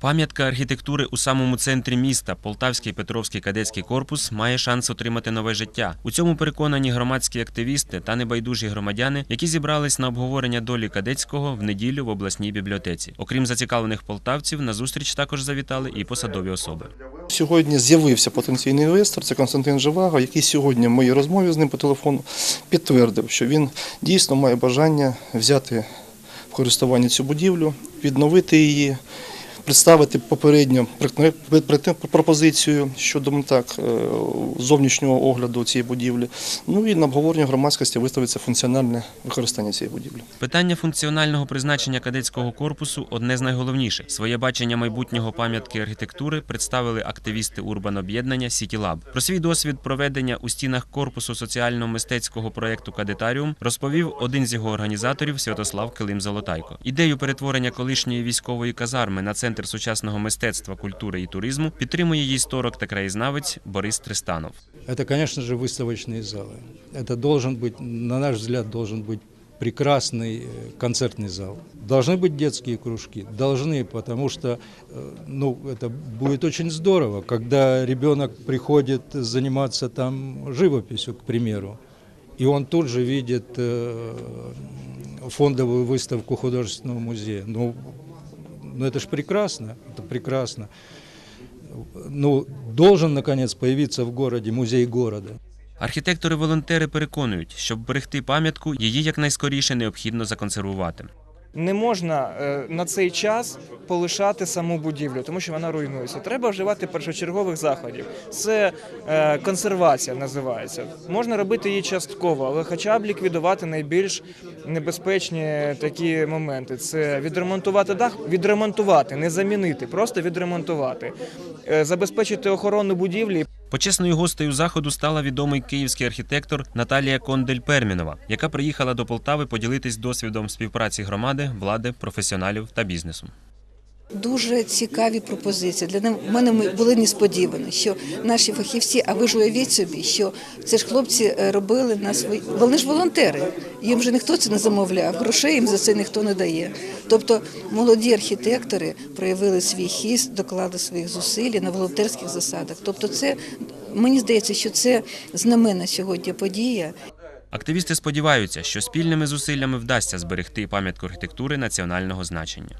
Пам'ятка архітектури у самому центрі міста, Полтавський Петровський кадетський корпус, має шанс отримати нове життя. У цьому переконані громадські активісти та небайдужі громадяни, які зібрались на обговорення долі кадетського в неділю в обласній бібліотеці. Окрім зацікавлених полтавців, на зустріч також завітали і посадові особи. Сьогодні з'явився потенційний інвестор, це Константин Живаго, який сьогодні в моїй розмові з ним по телефону підтвердив, що він дійсно має бажання взяти в користування цю будівлю, відновити її, представити пр- пропозицію щодо так, е, зовнішнього огляду цієї будівлі. Ну і на обговорення громадськості виставиться функціональне використання цієї будівлі. Питання функціонального призначення кадетського корпусу одне з найголовніших. Своє бачення майбутнього пам'ятки архітектури представили активісти урбаноб'єднання Сіті Лаб. Про свій досвід проведення у стінах корпусу соціально-мистецького проєкту Кадетаріум розповів один з його організаторів Святослав Килим Золотайко. Ідею перетворення колишньої військової казарми на центр сучасного мистецтва, культури і туризму підтримує її історик та краєзнавець Борис Тристанов. Это, конечно же, выставочные залы. Это должен быть, на наш взгляд, должен быть прекрасный э, концертный зал. Должны быть детские кружки, должны, потому что, э, ну, это будет очень здорово, когда ребенок приходит заниматься там живописью, к примеру, и он тут же видит э, фондовую выставку художественного музея. Ну, ну это же прекрасно, это прекрасно. Ну, должен, наконец, появиться в городе музей города. Архітектори-волонтери переконують, щоб берегти пам'ятку, її якнайскоріше необхідно законсервувати. Не можна е, на цей час полишати саму будівлю, тому що вона руйнується. Треба вживати першочергових заходів. Це е, консервація називається. Можна робити її частково, але хоча б ліквідувати найбільш небезпечні такі моменти. Це відремонтувати дах, відремонтувати, не замінити, просто відремонтувати, Е, забезпечити охорону будівлі. Почесною гостею заходу стала відомий київський архітектор Наталія Кондель-Пермінова, яка приїхала до Полтави поділитись досвідом співпраці громади, влади, професіоналів та бізнесу. Дуже цікаві пропозиції. Для мене ми були несподівані, що наші фахівці, а ви ж уявіть собі, що це ж хлопці е, робили на свої. Вони ж волонтери. Їм вже ніхто це не замовляв, грошей їм за це ніхто не дає. Тобто молоді архітектори проявили свій хіст, доклали своїх зусиль на волонтерських засадах. Тобто, це мені здається, що це знаменна сьогодні подія. Активісти сподіваються, що спільними зусиллями вдасться зберегти пам'ятку архітектури національного значення.